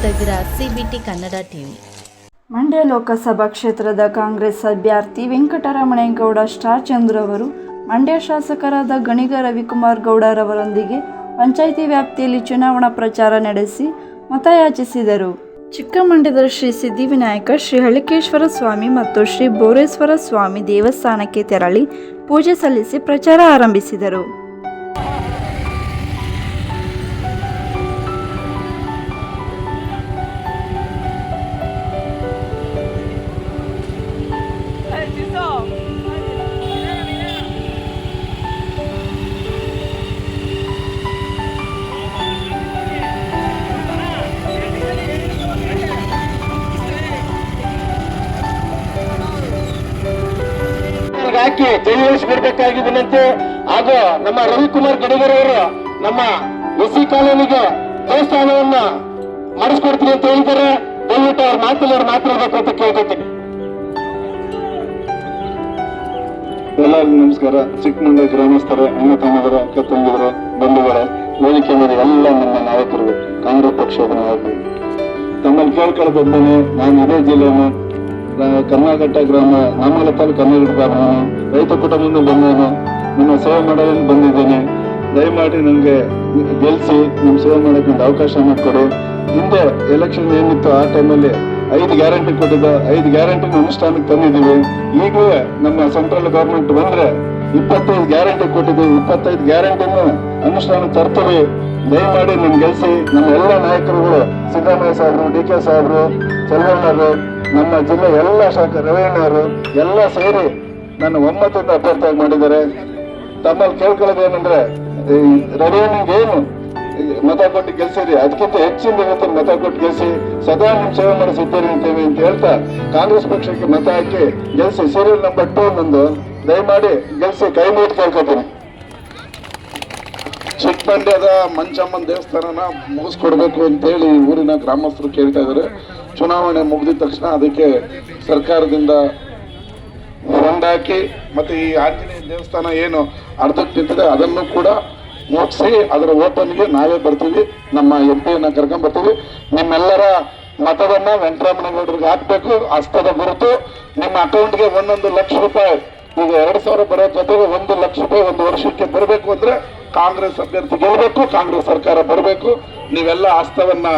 ನೋಡ್ತಾ ಇದ್ದೀರಾ C B T Kannada TV. Mandya Lok Sabha ಕ್ಷೇತ್ರದ ಕಾಂಗ್ರೆಸ್ ಅಭ್ಯರ್ಥಿ ವೆಂಕಟರಮಣೇಗೌಡ ಸ್ಟಾರ್ ಚಂದ್ರ ಅವರು, ಮಂಡ್ಯ ಶಾಸಕರಾದ ಗಣಿಗ ರವಿಕುಮಾರ್ ಗೌಡರವರೊಂದಿಗೆ ಪಂಚಾಯಿತಿ ವ್ಯಾಪ್ತಿಯಲ್ಲಿ ಚುನಾವಣಾ ಪ್ರಚಾರ ನಡೆಸಿ ಮತಯಾಚಿಸಿದರು. ಚಿಕ್ಕಮಂಡ್ಯದ ಶ್ರೀ ಸಿದ್ಧಿವಿನಾಯಕ, ಶ್ರೀ ಹಳಿಕೇಶ್ವರ ಸ್ವಾಮಿ ಮತ್ತು ಶ್ರೀ ಬೋರೇಶ್ವರ ಸ್ವಾಮಿ ದೇವಸ್ಥಾನಕ್ಕೆ ತೆರಳಿ ಪೂಜೆ ಸಲ್ಲಿಸಿ ಪ್ರಚಾರ ಆರಂಭಿಸಿದರು. ಹಾಕಿ ಜೈಲಿಳಿಸ್ಬಿಡ್ಬೇಕಾಗಿದ್ದನಂತೆ ಹಾಗೂ ನಮ್ಮ ರವಿಕುಮಾರ್ ಗಡಿಗರವರು ನಮ್ಮ ಎಸ್ ಕಾಲೋನಿಗೆ ದೇವಸ್ಥಾನವನ್ನ ಮಾಡಿಸ್ಕೊಡ್ತೀನಿ ಅಂತ ಹೇಳಿದ್ದಾರೆ. ದಯವಿಟ್ಟು ಅವ್ರ ಮಾತಲ್ಲಿ ಅವ್ರು ಮಾತಾಡ್ಬೇಕು ಅಂತ ಕೇಳ್ಕೊತೀನಿ. ಎಲ್ಲರಿಗೂ ನಮಸ್ಕಾರ. ಚಿಕ್ಕಮಂಗ್ಳೂರು ಗ್ರಾಮಸ್ಥರ ಅಣ್ಣ ತಮ್ಮದರ ಅಕ್ಕ ತಂಗಿದರ ಬಂಧುಗಳ, ವೇದಿಕೆ ಮೇಲೆ ಎಲ್ಲ ನಮ್ಮ ನಾಯಕರು, ಕಾಂಗ್ರೆಸ್ ಪಕ್ಷದ ನಾಯಕರು. ತಮ್ಮಲ್ಲಿ ಕೇಳ್ಕೊಳ್ತಿದ್ದೇನೆ. ನಾನು ಇದೇ ಜಿಲ್ಲೆಯನ್ನು ಕರ್ನಾಘಟ್ಟ ಗ್ರಾಮ ನಾಮಲ ತಾಲೂಕು ಕರ್ನಾಟಕ ಗ್ರಾಮ, ರೈತ ಕುಟುಂಬದಿಂದ ಬಂದವನು, ನಿಮ್ಮ ಸೇವೆ ಮಾಡಲು ಬಂದಿದ್ದೇನೆ. ದಯಮಾಡಿ ನನಗೆ ಗೆಲ್ಲಿಸಿ ನಿಮ್ಮ ಸೇವೆ ಮಾಡೋಕ್ಕೆ ಒಂದು ಅವಕಾಶ ಮಾಡಿಕೊಡಿ. ಹಿಂದೆ ಎಲೆಕ್ಷನ್ ಏನಿತ್ತು, ಆ ಟೈಮಲ್ಲಿ ಐದು ಗ್ಯಾರಂಟಿ ಕೊಟ್ಟಿದ್ದ, ಐದು ಗ್ಯಾರಂಟಿ ಅನುಷ್ಠಾನಕ್ಕೆ ತಂದಿದ್ದೀವಿ. ಈಗಲೂ ನಮ್ಮ ಸೆಂಟ್ರಲ್ ಗೌರ್ಮೆಂಟ್ ಬಂದರೆ ಇಪ್ಪತ್ತೈದು ಗ್ಯಾರಂಟಿ ಕೊಟ್ಟಿದ್ದೀವಿ ಇಪ್ಪತ್ತೈದು ಗ್ಯಾರಂಟಿನ ಅನುಷ್ಠಾನಕ್ಕೆ ತರ್ತೀವಿ. ದಯಮಾಡಿ ನಿಮ್ ಗೆಲ್ಸಿ, ನಮ್ಮ ಎಲ್ಲ ನಾಯಕರುಗಳು, ಸಿದ್ದರಾಮಯ್ಯ ಸಾಹೇಬರು ಡಿ ಕೆ ಸಾಹೇಬರು ಚಲವಣ್ಣರು ನಮ್ಮ ಜಿಲ್ಲೆ ಎಲ್ಲ ಶಾಖ ರವೀಣ್ಣರು ಎಲ್ಲ ಸೇರಿ ನನ್ನ ಒಮ್ಮತದಿಂದ ಅಭ್ಯರ್ಥಿಯಾಗಿ ಮಾಡಿದ್ದಾರೆ. ತಮ್ಮಲ್ಲಿ ಕೇಳ್ಕೊಳ್ಳೋದು ಏನಂದ್ರೆ ರವೀಣ್ಣಗೆ ಏನು? ಮತ ಕೊಟ್ಟು ಗೆಲ್ಸಿರಿ. ಅದಕ್ಕಿಂತ ಹೆಚ್ಚಿನ ಇವತ್ತು ಮತ ಕೊಟ್ಟು ಗೆಲ್ಸಿ, ಸದಾ ನಿಮ್ ಸೇವೆ ಮಾಡಿ ಸಿದ್ಧರಿರ್ತೇವೆ ಅಂತ ಹೇಳ್ತಾ ಕಾಂಗ್ರೆಸ್ ಪಕ್ಷಕ್ಕೆ ಮತ ಹಾಕಿ ಗೆಲ್ಸಿ. ಸೀರಿಯಲ್ ನಂಬರ್ ಟೂ ನಂದು ದಯಮಾಡಿ ಗೆಲ್ಸಿ, ಕೈ ಮುಗಿದು ಕೇಳ್ಕೊತೀನಿ. ಚಿಕ್ಕಮಂಡ್ಯದ ಮಂಚಮ್ಮನ ದೇವಸ್ಥಾನನ ಮುಗಿಸ್ಕೊಡ್ಬೇಕು ಅಂತೇಳಿ ಊರಿನ ಗ್ರಾಮಸ್ಥರು ಕೇಳ್ತಾ ಇದ್ದಾರೆ. ಚುನಾವಣೆ ಮುಗಿದ ತಕ್ಷಣ ಅದಕ್ಕೆ ಸರ್ಕಾರದಿಂದ ಫಂಡ್ ಹಾಕಿ ಮತ್ತೆ ಈ ಆಂಜನೇಯ ದೇವಸ್ಥಾನ ಏನು ಅರ್ಧಕ್ಕೆ ನಿಂತಿದೆ ಅದನ್ನು ಕೂಡ ಮುಗಿಸಿ ಅದರ ಓಪನ್ಗೆ ನಾವೇ ಬರ್ತೀವಿ. ನಮ್ಮ ಎಂ ಪಿಯನ್ನ ಕರ್ಕೊಂಡ್ ಬರ್ತೀವಿ. ನಿಮ್ಮೆಲ್ಲರ ಮತವನ್ನ ವೆಂಕಟರಮಣಗೌಡರಿಗೆ ಹಾಕ್ಬೇಕು. ಅಷ್ಟದ ಗುರುತು. ನಿಮ್ಮ ಅಕೌಂಟ್ಗೆ ಒಂದೊಂದು ಲಕ್ಷ ರೂಪಾಯಿ, ಈಗ ಎರಡು ಸಾವಿರ ಬರೋ ಜೊತೆಗೆ ಒಂದು ಲಕ್ಷ ರೂಪಾಯಿ ಒಂದು ವರ್ಷಕ್ಕೆ ಬರಬೇಕು ಅಂದ್ರೆ ಕಾಂಗ್ರೆಸ್ ಅಭ್ಯರ್ಥಿ ಗೆಲ್ಲಬೇಕು, ಕಾಂಗ್ರೆಸ್ ಸರ್ಕಾರ ಬರಬೇಕು. ನೀವೆಲ್ಲ ಆಸ್ತವನ್ನ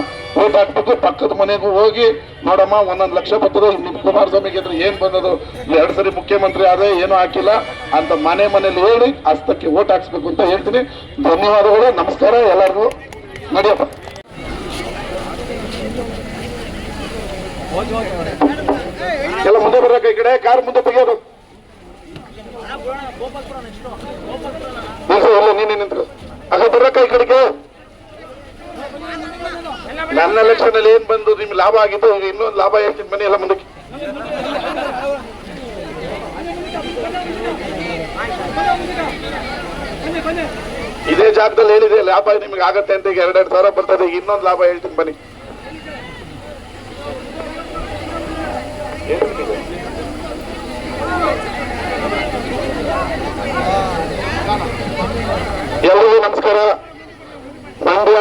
ಓಟ್ ಹಾಕ್ಬೇಕು ಪಕ್ಕದ ಮನೆಗೂ ಹೋಗಿ, ನೋಡಮ್ಮ, ಒಂದೊಂದು ಲಕ್ಷ ಬರ್ತದೆ ಕುಮಾರಸ್ವಾಮಿ ಗೆದ್ರೆ ಏನ್ ಬಂದದು? ಎರಡು ಸರಿ ಮುಖ್ಯಮಂತ್ರಿ ಆದ್ರೆ ಏನು ಹಾಕಿಲ್ಲ. ಅಂತ ಮನೆ ಮನೇಲಿ ಹೇಳಿ ಹಸ್ತಕ್ಕೆ ಓಟ್ ಹಾಕ್ಸ್ಬೇಕು ಅಂತ ಹೇಳ್ತೀನಿ. ಧನ್ಯವಾದಗಳು, ನಮಸ್ಕಾರ ಎಲ್ಲರಿಗೂ. ನಡಿಯಪ್ಪ. ಎಲ್ಲ ಮುಂದೆ ಬರಕ ಈ ಕಡೆ, ಕಾರ್ ಮುಂದೆ ತೆಗಿಯೋದು. ನಿಲ್ಸು, ಎಲ್ಲ ನೀನೇ ನಿಂತ್ರು. ಬರಕ ಈ ಕಡೆಗೆ. ನನ್ನ ಎಲೆಕ್ಷನ್ ಅಲ್ಲಿ ಏನ್ ಬಂದು ನಿಮ್ಗೆ ಲಾಭ ಆಗಿತ್ತು ಇನ್ನೊಂದು ಲಾಭ ಹೇಳ್ತೀನಿ ಮನೆ ಎಲ್ಲ ಮುಂದಕ್ಕೆ. ಇದೇ ಜಾಗದಲ್ಲಿ ಹೇಳಿದೆ ಲಾಭ ನಿಮ್ಗೆ ಆಗತ್ತೆ ಅಂತ. ಈಗ ಎರಡೆರಡು ಸಾವಿರ ಬರ್ತದೆ ಇನ್ನೊಂದು ಲಾಭ ಹೇಳ್ತೀನಿ ಬನ್ನಿ ಎಲ್ರಿಗೂ ನಮಸ್ಕಾರ ಮಂಡ್ಯ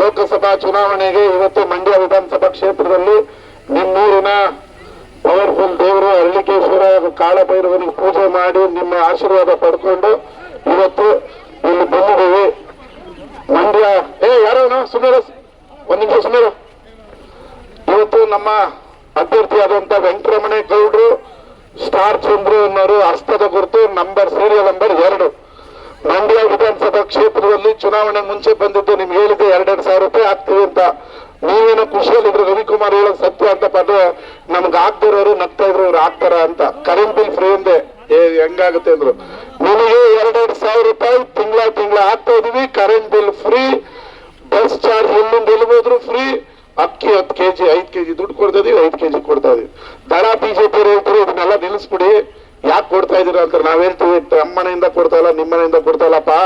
ಲೋಕಸಭಾ ಚುನಾವಣೆಗೆ ಇವತ್ತು ಮಂಡ್ಯ ವಿಧಾನಸಭಾ ಕ್ಷೇತ್ರದಲ್ಲಿ ನಿಮ್ಮೂರಿನ ಪವರ್ಫುಲ್ ದೇವರು ಅರಳಿಕೇಶ್ವರ ಕಾಳಭೈರವನಿಗೆ ಪೂಜೆ ಮಾಡಿ ನಿಮ್ಮ ಆಶೀರ್ವಾದ ಪಡ್ಕೊಂಡು ಇವತ್ತು ಇಲ್ಲಿ ಬಂದಿದ್ದೀವಿ. ಮಂಡ್ಯ ಏ, ಯಾರೋ ಸುಮೇರ ಒಂದ್ ನಿಮಿಷ ಸುಮೇರ ಇವತ್ತು ನಮ್ಮ ಅಭ್ಯರ್ಥಿಯಾದಂತ ವೆಂಕಟರಮಣೇಗೌಡರು ಸ್ಟಾರ್ ಚಂದ್ರು ಅನ್ನೋರು ಹಸ್ತದ ಗುರುತು ನಂಬರ್ ಸೀರಿಯಲ್ ನಂಬರ್ ಎರಡು. ಮಂಡ್ಯ ಕ್ಷೇತ್ರದಲ್ಲಿ ಚುನಾವಣೆ ಮುಂಚೆ ಬಂದಿದ್ದು ನಿಮ್ಗೆ ಹೇಳಿದೆ ಎರಡೆರಡು ಸಾವಿರ ರೂಪಾಯಿ ಆಗ್ತೀವಿ ಅಂತ. ನೀವೇನೋ ಖುಷಿಯಲ್ಲಿದ್ರು ರವಿಕುಮಾರ್ ಹೇಳೋದು ಸತ್ಯ ಅಂತ ಪದ ನಮ್ಗೆ ಆಗ್ದಿರೋರು ನಗ್ತಾ ಇದ್ರು, ಇವ್ರು ಆಗ್ತಾರ ಅಂತ. ಕರೆಂಟ್ ಬಿಲ್ ಫ್ರೀ ಅಂದೆ. ಏ, ಹೆಂಗಾಗುತ್ತೆ ಅಂದ್ರು. ನಿಮಗೆ ಎರಡೆರಡು ಸಾವಿರ ರೂಪಾಯಿ ತಿಂಗಳ ತಿಂಗಳ ಆಗ್ತಾ ಇದೀವಿ, current bill free bus charge ಎಲ್ಲಿಂದ ಎಲ್ಲಿ ಹೋದ್ರು ಫ್ರೀ ಅಕ್ಕಿ ಹತ್ತು ಕೆಜಿ ಐದ್ ಕೆಜಿ ದುಡ್ಡು ಕೊಡ್ತಾ ಇದೀವಿ ಐದ್ ಕೆಜಿ ಕೊಡ್ತಾ ಇದೀವಿ ದಳ ಬಿಜೆಪಿ ಹೇಳ್ತಾರೆ ಇದನ್ನೆಲ್ಲ ನಿಲ್ಲಿಸ್ಬಿಡಿ ಯಾಕೆ ಕೊಡ್ತಾ ಇದೀರ ಅಂತ ನಾವ್ ಹೇಳ್ತೀವಿ ನಮ್ಮನೆಯಿಂದ ಇಲ್ಲ ಕೊಡ್ತಾ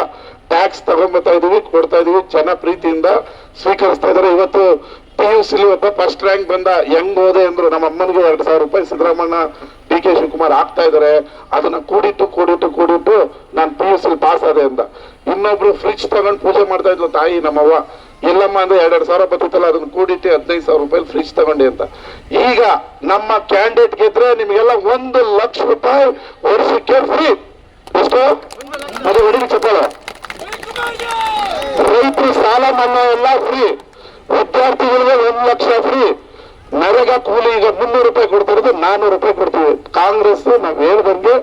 ಟ್ಯಾಕ್ಸ್ ತಗೊಂಡ್ಬರ್ತಾ ಇದೀವಿ ಕೊಡ್ತಾ ಇದೀವಿ ಜನ ಪ್ರೀತಿಯಿಂದ ಸ್ವೀಕರಿಸ್ತಾ ಇದಾರೆ ಇವತ್ತು ಪಿ ಯು ಸಿಲಿ ಒಬ್ಬ ಫಸ್ಟ್ ರ್ಯಾಂಕ್ ಬಂದ ಹೆಂಗ್ ಹೋದೆ ಅಂದ್ರು ನಮ್ಮ ಅಮ್ಮನಿಗೆ ಎರಡ್ ಸಾವಿರ ರೂಪಾಯಿ ಸಿದ್ದರಾಮಣ್ಣ ಡಿ ಕೆ ಶಿವಕುಮಾರ್ ಆಗ್ತಾ ಇದಾರೆ ಅದನ್ನ ಕೂಡಿಟ್ಟು ಕೂಡಿಟ್ಟು ಕೂಡಿಟ್ಟು ನಾನು ಪಿ ಯು ಸಿ ಪಾಸ್ ಆದೆ ಅಂತ. ಇನ್ನೊಬ್ರು ಫ್ರಿಡ್ಜ್ ತಗೊಂಡ್ ಪೂಜೆ ಮಾಡ್ತಾ ಇದ್ಲು ತಾಯಿ ನಮ್ಮವ್ವ. ಎಲ್ಲಮ್ಮ ಅಂದ್ರೆ ಎರಡೆರಡು ಸಾವಿರ ಬರ್ತಿತ್ತಲ್ಲ ಅದನ್ನ ಕೂಡಿಟ್ಟು ಹದಿನೈದು ಸಾವಿರ ರೂಪಾಯಿ ಫ್ರಿಜ್ ತಗೊಂಡಿ ಅಂತ. ಈಗ ನಮ್ಮ ಕ್ಯಾಂಡಿಡೇಟ್ ಗೆದ್ರೆ ನಿಮಗೆಲ್ಲ ಒಂದು ಲಕ್ಷ ರೂಪಾಯಿ ವರ್ಷಕ್ಕೆ ಫ್ರೀ ಎಷ್ಟು ಅದು ಹೊಡಿಲಿ ಚಪ್ಪಾಳೆ. ರೈತರು ಸಾಲ ಮನ್ನಾ ಎಲ್ಲ ಫ್ರೀ ವಿದ್ಯಾರ್ಥಿಗಳಿಗೆ ಒಂದು ಲಕ್ಷ ಫ್ರೀ ನರೇಗಾ ಕೂಲಿ ಈಗ ಮುನ್ನೂರು ರೂಪಾಯಿ ಕೊಡ್ತಿರೋದು ನಾನ್ನೂರು ರೂಪಾಯಿ ಕೊಡ್ತೀವಿ. ಕಾಂಗ್ರೆಸ್, ನಾವ್ ಹೇಳ್ದಂಗೆ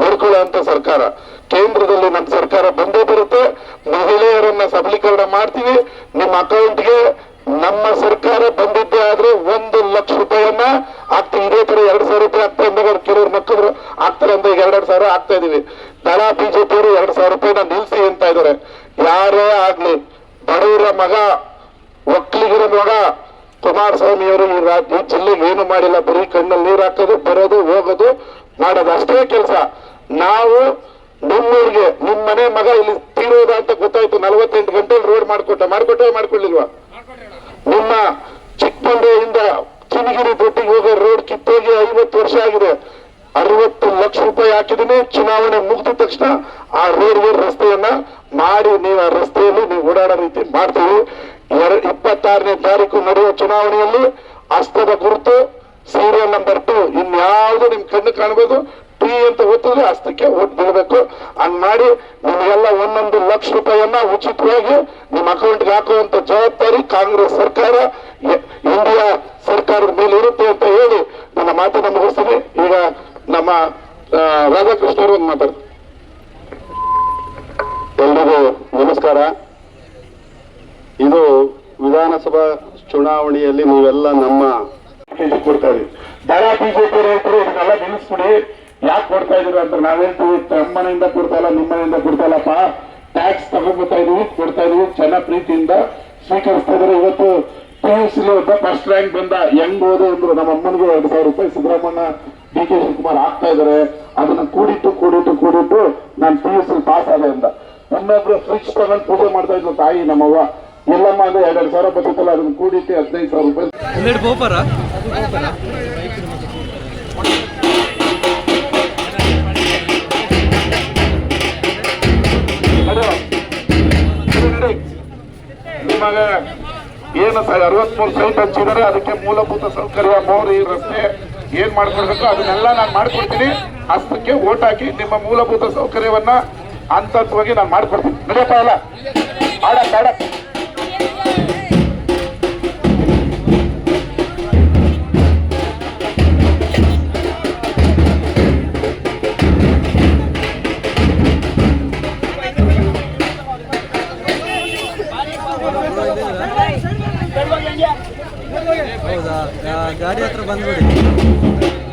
ನೋಡ್ಕೊಳ್ಳುವಂತ ಸರ್ಕಾರ. ಕೇಂದ್ರದಲ್ಲಿ ನಮ್ಮ ಸರ್ಕಾರ ಬಂದೇ ಬರುತ್ತೆ. ಮಹಿಳೆಯರನ್ನ ಸಬಲೀಕರಣ ಮಾಡ್ತೀವಿ. ನಿಮ್ಮ ಅಕೌಂಟ್ಗೆ ನಮ್ಮ ಸರ್ಕಾರ ಬಂದಿದ್ದೇ ಆದ್ರೆ ಒಂದು ಲಕ್ಷ ರೂಪಾಯಿಯನ್ನ ಆಗ್ತಾ ಇದೇ ತರ ಎರಡ್ ಸಾವಿರ ರೂಪಾಯಿ ಆಗ್ತಾ ಇದ್ದಾಗ ಕೆಲವರು ಮಕ್ಕಳು ಆಗ್ತಾರೆ ಅಂತ ಈಗ ಎರಡೆರಡು ಸಾವಿರ ಆಗ್ತಾ ಇದೀವಿ. ದಳ ಬಿಜೆಪಿ ಅವರು ಎರಡ್ ಸಾವಿರ ರೂಪಾಯಿನ ನಿಲ್ಸಿ ಅಂತ ಇದಾರೆ. ಯಾರೇ ಆಗ್ಲಿ, ಬಡವರ ಮಗ, ಒಕ್ಕಲಿಗರ ಮಗ, ಕುಮಾರಸ್ವಾಮಿ ಅವರು ಈ ಜಿಲ್ಲೆಗೆ ಏನು ಮಾಡಿಲ್ಲ, ಬರೀ ಕಣ್ಣಲ್ಲಿ ನೀರು ಹಾಕೋದು, ಬರೋದು, ಹೋಗೋದು, ಮಾಡೋದು ಅಷ್ಟೇ ಕೆಲಸ. ನಾವು ನಿಮ್ಮೂರಿಗೆ ನಿಮ್ಮ ಮನೆ ಮಗ ಇಲ್ಲಿ ತೀರೋದ ಅಂತ ಗೊತ್ತಾಯ್ತು, ನಲ್ವತ್ತೆಂಟು ಗಂಟೆಲಿ ರೋಡ್ ಮಾಡ್ಕೊಟ್ಟ, ಮಾಡ್ಕೊಟ್ಟೆ ಮಾಡ್ಕೊಳ್ಳಿಲ್ವಾ ನಿಮ್ಮ ಚಿಕ್ಕಮಂಡ್ಯದಿಂದ ಚಿನ್ನಗಿರಿ ತೊಟ್ಟಿಗೆ ಹೋಗೋ ರೋಡ್ ಕಿತ್ತೋಗಿ ಐವತ್ತು ವರ್ಷ ಆಗಿದೆ ಅರವತ್ತು ಲಕ್ಷ ರೂಪಾಯಿ ಹಾಕಿದೀನಿ ಚುನಾವಣೆ ಮುಗಿದ ತಕ್ಷಣ ಆ ರೋಡ್ಗೆ ರಸ್ತೆಯನ್ನ ಮಾಡಿ ನೀವು ಆ ರಸ್ತೆಯಲ್ಲಿ ನೀವು ಓಡಾಡೋ ರೀತಿ ಮಾಡ್ತೀವಿ ಎರಡ್ ಇಪ್ಪತ್ತಾರನೇ ತಾರೀಕು ನಡೆಯುವ ಚುನಾವಣೆಯಲ್ಲಿ ಅಸ್ತದ ಗುರುತು ಸೀರಿಯಲ್ ನಂಬರ್ ಟು ಇನ್ಯಾವುದು ನಿಮ್ ಕಣ್ಣು ಕಾಣಬಹುದು ಟಿ ಅಂತ ಹೊತ್ತಿದ್ರೆ ಅಸ್ತಕ್ಕೆ ಓಟ್ ಬೀಳ್ಬೇಕು ಹಂಗ್ ಮಾಡಿ ನಿಮಗೆಲ್ಲ ಒಂದೊಂದು ಲಕ್ಷ ರೂಪಾಯಿಯನ್ನ ಉಚಿತವಾಗಿ ನಿಮ್ಮ ಅಕೌಂಟ್ಗೆ ಹಾಕುವಂತ ಜವಾಬ್ದಾರಿ ಕಾಂಗ್ರೆಸ್ ಸರ್ಕಾರ ಇಂಡಿಯಾ ಸರ್ಕಾರದ ಮೇಲೆ ಇರುತ್ತೆ ಅಂತ ಹೇಳಿ ನನ್ನ ಮಾತನ್ನು ಮುಗಿಸ್ತೀನಿ. ಈಗ ನಮ್ಮ ರಾಧಾಕೃಷ್ಣ ಅವರು ಮಾತಾಡ್ತಾರೆ. ಚುನಾವಣೆಯಲ್ಲಿ ನೀವೆಲ್ಲ ನಮ್ಮ ಕೊಡ್ತಾ ಇದ್ದೀವಿ ಬರ ಬಿಜೆಪಿ ರೈತರು ಇದನ್ನೆಲ್ಲ ನಿಲ್ಲಿಸ್ಬಿಡಿ. ಯಾಕೆ ಕೊಡ್ತಾ ಇದೀರ ಅಂತ ನಾವೇಳ್ತೀವಿ ನಮ್ಮನೆಯಿಂದ ನಮ್ಮ ಮನೆಯಿಂದ ಕೊಡ್ತಾ ಇಲ್ಲ ನಿಮ್ಮ ಮನೆಯಿಂದ ಕೊಡ್ತಾ ಟ್ಯಾಕ್ಸ್ ತಗೊಂಡ್ಬರ್ತಾ ಇದೀವಿ ಕೊಡ್ತಾ ಇದೀವಿ ಜನ ಪ್ರೀತಿಯಿಂದ ಸ್ವೀಕರಿಸ್ತಾ ಇದಾರೆ ಇವತ್ತು P U C first rank ಬಂದ ಹೆಂಗ್ ಓದು ಅಂದ್ರು ನಮ್ಮ ಅಮ್ಮನಿಗೆ ಎರಡು ಸಾವಿರ ರೂಪಾಯಿ ಸಿದ್ದರಾಮಣ್ಣ ಡಿ ಕೆ ಶಿವಕುಮಾರ್ ಹಾಕ್ತಾ ಇದಾರೆ ಅದನ್ನ ಕೂಡಿಟ್ಟು ಕೂಡಿಟ್ಟು ಕೂಡಿಟ್ಟು ನಾನು ಪಿ ಯು ಸಿ ಪಾಸ್ ಆದೆ ಅಂತ. ಇನ್ನೊಬ್ರು ಫ್ರಿಜ್ ತಗೊಂಡು ಪೂಜೆ ಮಾಡ್ತಾ ಇದ್ರು ತಾಯಿ, ನಮ್ಮವ್ವ. ಎಲ್ಲಮ್ಮ ಅಂದ್ರೆ ಎರಡೆರಡು ಸಾವಿರ ಬರ್ತಿತ್ತಲ್ಲ ಅದನ್ನ ಕೂಡಿಟ್ಟು ಹದಿನೈದು ಸಾವಿರ ರೂಪಾಯಿ. ಅದು ಇಲ್ಲಿ ನಿಮಗ ಏನು ಅರವತ್ಮೂರು ಸೈಟ್ ಹಂಚಿದರೆ ಅದಕ್ಕೆ ಮೂಲಭೂತ ಸೌಕರ್ಯ ಮೋರಿ ರಸ್ತೆ ಏನ್ ಮಾಡ್ಕೊಡ್ಬೇಕು ಅದನ್ನೆಲ್ಲ ನಾನು ಮಾಡ್ಕೊಡ್ತೀನಿ. ಹಸ್ತಕ್ಕೆ ಓಟ್ ಹಾಕಿ ನಿಮ್ಮ ಮೂಲಭೂತ ಸೌಕರ್ಯವನ್ನ ಹಂತವಾಗಿ ನಾನು ಮಾಡ್ಕೊಡ್ತೀನಿ. ನಡೆಯಪ್ಪ ಅಲ್ಲ ಆಡಕ್ ಆಡಕ್. Thank you.